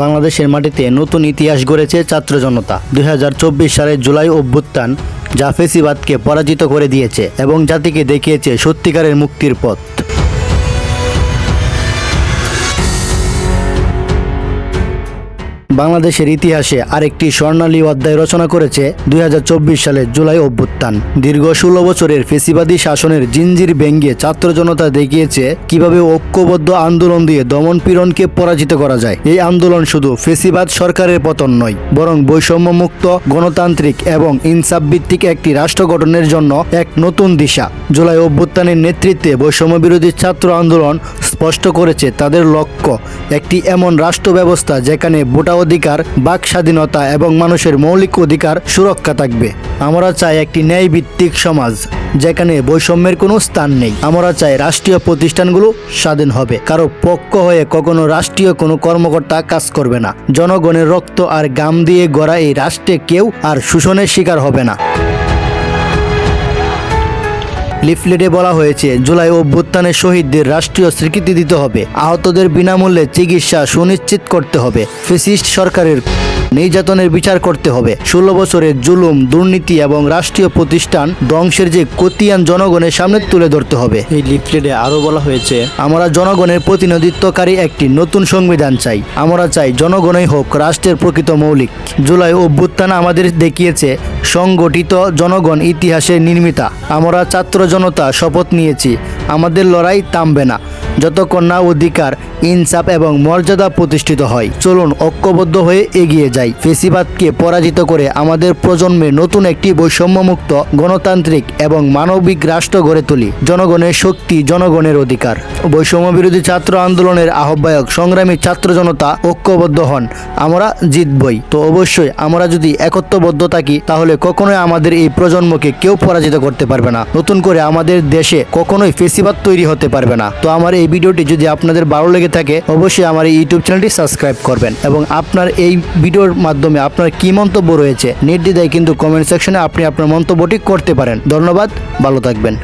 বাংলাদেশের মাটিতে নতুন ইতিহাস গড়েছে ছাত্র জনতা। দু হাজার চব্বিশ সালের জুলাই অভ্যুত্থান জাফেসিবাদকে পরাজিত করে দিয়েছে এবং জাতিকে দেখিয়েছে সত্যিকারের মুক্তির পথ। বাংলাদেশের ইতিহাসে আরেকটি স্বর্ণালী অধ্যায় রচনা করেছে দু হাজার চব্বিশ সালের জুলাই অভ্যুত্থান। দীর্ঘ ষোলো বছরের ফেসিবাদী শাসনের জিঞ্জির ভেঙ্গে ছাত্র জনতা দেখিয়েছে কীভাবে ঐক্যবদ্ধ আন্দোলন দিয়ে দমন পীড়নকে পরাজিত করা যায়। এই আন্দোলন শুধু ফেসিবাদ সরকারের পতন নয়, বরং বৈষম্যমুক্ত, গণতান্ত্রিক এবং ইনসাফ ভিত্তিক একটি রাষ্ট্র গঠনের জন্য এক নতুন দিশা। জুলাই অভ্যুত্থানের নেতৃত্বে বৈষম্য বিরোধী ছাত্র আন্দোলন স্পষ্ট করেছে তাদের লক্ষ্য একটি এমন রাষ্ট্র ব্যবস্থা যেখানে ভোটাধিকার বাক স্বাধীনতা এবং মানুষের মৌলিক অধিকার সুরক্ষা থাকবে। আমরা চাই একটি ন্যায়ভিত্তিক সমাজ, যেখানে বৈষম্যের কোনো স্থান নেই। আমরা চাই রাষ্ট্রীয় প্রতিষ্ঠানগুলো স্বাধীন হবে। কারও পক্ষ হয়ে কখনো রাষ্ট্রীয় কোনো কর্মকর্তা কাজ করবে না। জনগণের রক্ত আর গাম দিয়ে গড়া এই রাষ্ট্রে কেউ আর শোষণের শিকার হবে না। লিফলেটে বলা হয়েছে, জুলাই অভ্যুত্থানের শহীদদের রাষ্ট্রীয় স্বীকৃতি দিতে হবে। আহতদের বিনামূল্যে চিকিৎসা সুনিশ্চিত করতে হবে, ফেসিস্ট সরকারের নির্যাতনের বিচার করতে হবে। ষোলো বছরের জুলুম দুর্নীতি এবং রাষ্ট্রীয় প্রতিষ্ঠান ধ্বংসের যে কতিয়ান জনগণের সামনে তুলে ধরতে হবে। এই লিফলেটে আরও বলা হয়েছে আমরা জনগণের প্রতিনিধিত্বকারী একটি নতুন সংবিধান চাই। আমরা চাই জনগণই হোক রাষ্ট্রের প্রকৃত মৌলিক। জুলাই অভ্যুত্থান আমাদের দেখিয়েছে সংগঠিত জনগণ ইতিহাসের নির্মিতা। আমরা ছাত্র জনতা শপথ নিয়েছি। আমাদের লড়াই থামবে না। যতক্ষণ না অধিকার ইনসাফ এবং মর্যাদা প্রতিষ্ঠিত হয়। চলুন ঐক্যবদ্ধ হয়ে এগিয়ে যাই। ফেসিবাদকে পরাজিত করে আমাদের প্রজন্মে নতুন একটি বৈষম্যমুক্ত গণতান্ত্রিক এবং মানবিক রাষ্ট্র গড়ে তুলি। জনগণের শক্তি, জনগণের অধিকার। বৈষম্য বিরোধী ছাত্র আন্দোলনের আহ্বায়ক, সংগ্রামী ছাত্র জনতা ঐক্যবদ্ধ হন। আমরা জিতবই। তো অবশ্যই আমরা যদি একত্রবদ্ধ থাকি, তাহলে কখনোই আমাদের এই প্রজন্মকে কেউ পরাজিত করতে পারবে না। নতুন করে আমাদের দেশে কখনোই ফেসিবাদ তৈরি হতে পারবে না। তো আমার এই ভিডিওটি যদি আপনাদের ভালো লেগে থাকে, অবশ্যই আমার এই ইউটিউব চ্যানেলটি সাবস্ক্রাইব করবেন এবং আপনার এই ভিডিওর মাধ্যমে আপনার কি মন্তব্য রয়েছে, নির্দ্বিধায় কিন্তু কমেন্ট সেকশনে আপনি আপনার মন্তব্যটি করতে পারেন। ধন্যবাদ, ভালো থাকবেন।